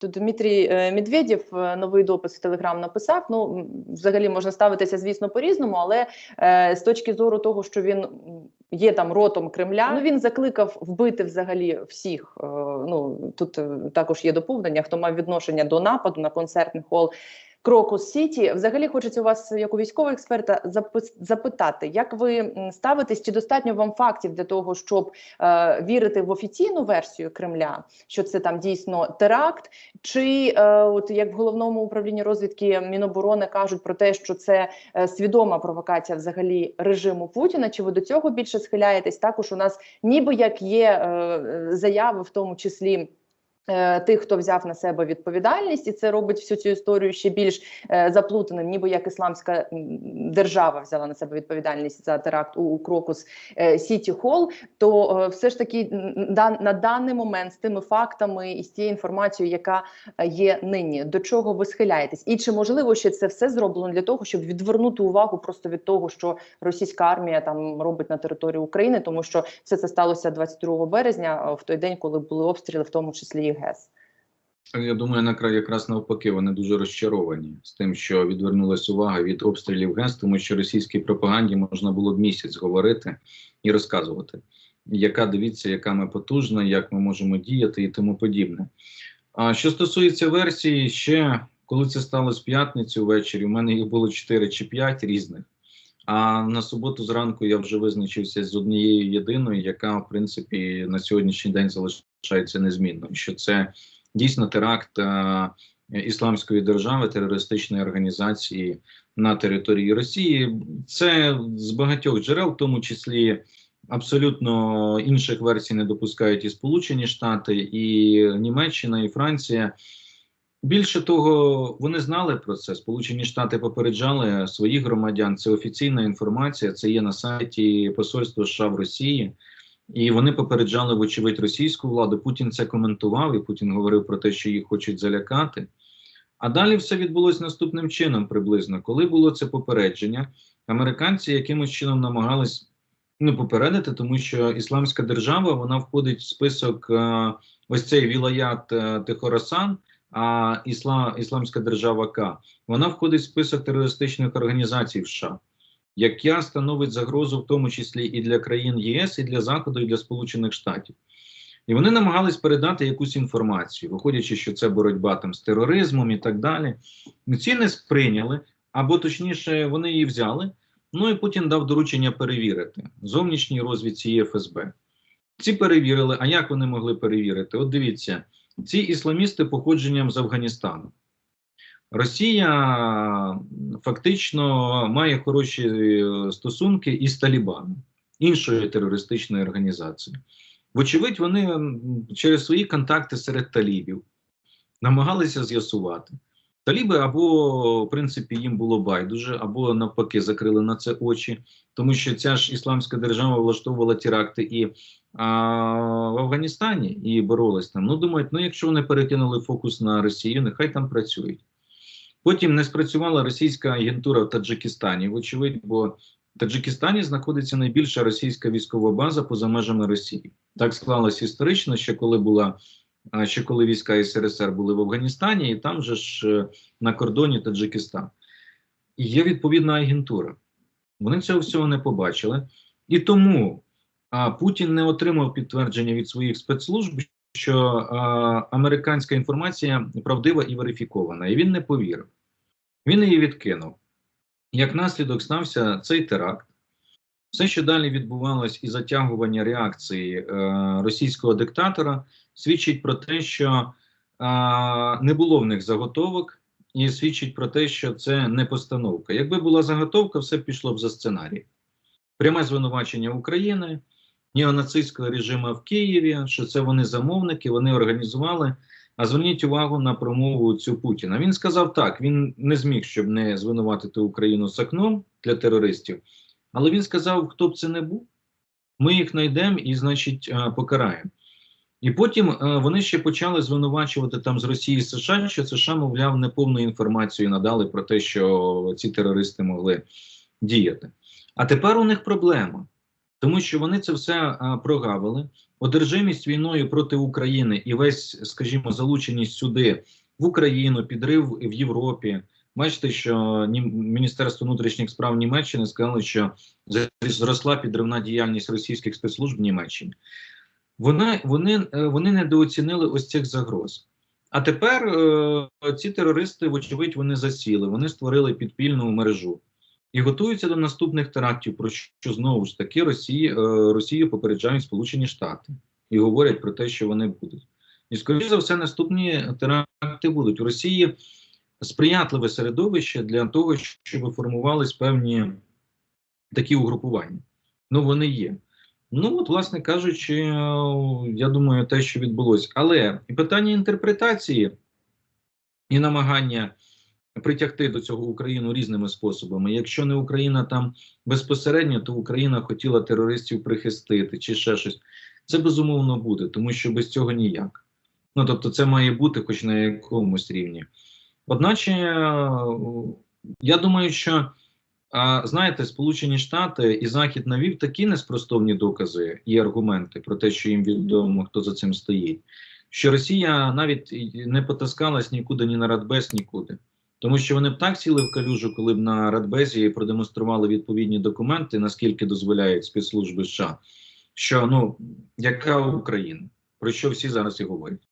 Тут Дмитрій е, Медведєв е, новий допис в Телеграм написав. Ну взагалі можна ставитися, звісно, по-різному, але е, з точки зору того, що він є там ротом Кремля, ну він закликав вбити взагалі всіх. Е, ну тут е, також є доповнення, хто мав відношення до нападу на концертний хол. Крокус Сіті, взагалі хочеться у вас, як у військового експерта, запитати, як ви ставитесь, чи достатньо вам фактів для того, щоб е, вірити в офіційну версію Кремля, що це там дійсно теракт, чи е, от як в головному управлінні розвідки Міноборони кажуть про те, що це е, свідома провокація взагалі режиму Путіна? Чи ви до цього більше схиляєтесь? Також у нас ніби як є е, е, заяви, в тому числі. Е, Тих, хто взяв на себе відповідальність, і це робить всю цю історію ще більш е, заплутаним, ніби як ісламська держава взяла на себе відповідальність за теракт у, Крокус е, Сіті Холл, то все ж таки на даний момент з тими фактами і з тією інформацією, яка є нині, до чого ви схиляєтесь, і чи можливо ще це все зроблено для того, щоб відвернути увагу просто від того, що російська армія там робить на території України, тому що все це сталося 22 березня, в той день, коли були обстріли, в тому числі і ГЕС. Я думаю, накра- якраз навпаки, вони дуже розчаровані з тим, що відвернулася увага від обстрілів ГЕС, тому що російській пропаганді можна було б місяць говорити і розказувати, яка дивіться, яка ми потужна, як ми можемо діяти і тому подібне. А що стосується версії, ще коли це сталося в п'ятницю ввечері, у мене їх було 4 чи 5 різних. А на суботу зранку я вже визначився з однією єдиною, яка в принципі на сьогоднішній день залишається незмінною. Що це дійсно теракт е, ісламської держави, терористичної організації на території Росії. Це з багатьох джерел, в тому числі абсолютно інших версій не допускають і Сполучені Штати, і Німеччина, і Франція. Більше того, вони знали про це. Сполучені Штати попереджали своїх громадян. Це офіційна інформація. Це є на сайті Посольства США в Росії. І вони попереджали, вочевидь, російську владу. Путін це коментував, і Путін говорив про те, що їх хочуть залякати. А далі все відбулося наступним чином приблизно. Коли було це попередження, американці якимось чином намагались ну, попередити, тому що Ісламська держава вона входить в список е, ось цей вілаят е, Техорасан, а Ісла, Ісламська держава К. Вона входить в список терористичних організацій в США яка становить загрозу в тому числі і для країн ЄС, і для Заходу, і для Сполучених Штатів. І вони намагались передати якусь інформацію, виходячи, що це боротьба там з тероризмом і так далі. Ці не сприйняли, або точніше, вони її взяли. Ну і Путін дав доручення перевірити зовнішній розвідці і ФСБ. Ці перевірили. А як вони могли перевірити? От дивіться, ці ісламісти походженням з Афганістану. Росія фактично має хороші е, стосунки із Талібаном, іншою терористичною організацією. Вочевидь, вони через свої контакти серед талібів намагалися з'ясувати. Таліби або, в принципі, їм було байдуже, або навпаки закрили на це очі, тому що ця ж ісламська держава влаштовувала теракти і а, в Афганістані і боролась там. Ну, думають, ну якщо вони перекинули фокус на Росію, нехай там працюють. Потім не спрацювала російська агентура в Таджикистані, вочевидь, бо в Таджикистані знаходиться найбільша російська військова база поза межами Росії. Так склалось історично, ще коли була ще коли війська СРСР були в Афганістані, і там же ж е, на кордоні Таджикистан. І є відповідна агентура. Вони цього всього не побачили. І тому а, Путін не отримав підтвердження від своїх спецслужб, що а, американська інформація правдива і верифікована, і він не повірив. Він її відкинув. Як наслідок стався цей теракт. Все, що далі відбувалось, і затягування реакції е, російського диктатора, свідчить про те, що е, не було в них заготовок, і свідчить про те, що це не постановка. Якби була заготовка, все пішло б за сценарій. Пряме звинувачення України, неонацистського режиму в Києві, що це вони замовники, вони організували. А зверніть увагу на промову цю Путіна. Він сказав так: він не зміг, щоб не звинуватити Україну з окном для терористів, але він сказав, хто б це не був, ми їх знайдемо і, значить, е, покараємо. І потім е, вони ще почали звинувачувати там з Росії США, що США, мовляв, неповну інформацію надали про те, що ці терористи могли діяти. А тепер у них проблема. тому що вони це все а, прогавили. Одержимість війною проти України і весь, скажімо, залученість сюди в Україну, підрив в Європі. Бачите, що Міністерство внутрішніх справ Німеччини сказало, що зросла підривна діяльність російських спецслужб в Німеччині. Вони, вони, е, вони недооцінили ось цих загроз. А тепер е, ці терористи, вочевидь, вони засіли, вони створили підпільну мережу і готуються до наступних терактів, про що знову ж таки Росії, е, Росію попереджають Сполучені Штати і говорять про те, що вони будуть. І, скоріше за все, наступні теракти будуть. У Росії сприятливе середовище для того, щоб формувались певні такі угрупування. Ну, вони є. Ну, от, власне кажучи, е, я думаю, те, що відбулося. Але і питання інтерпретації і намагання притягти до цього Україну різними способами. Якщо не Україна там безпосередньо, то Україна хотіла терористів прихистити чи ще щось. Це безумовно буде, тому що без цього ніяк. Ну тобто, це має бути, хоч на якомусь рівні. Одначе, е, я думаю, що знаєте, Сполучені Штати і Захід навів такі неспростовні докази і аргументи про те, що їм відомо, хто за цим стоїть, що Росія навіть не потаскалась нікуди, ні на Радбез, нікуди. Тому що вони б так сіли в калюжу, коли б на Радбезі продемонстрували відповідні документи, наскільки дозволяють спецслужби США, що ну яка Україна, про що всі зараз і говорять.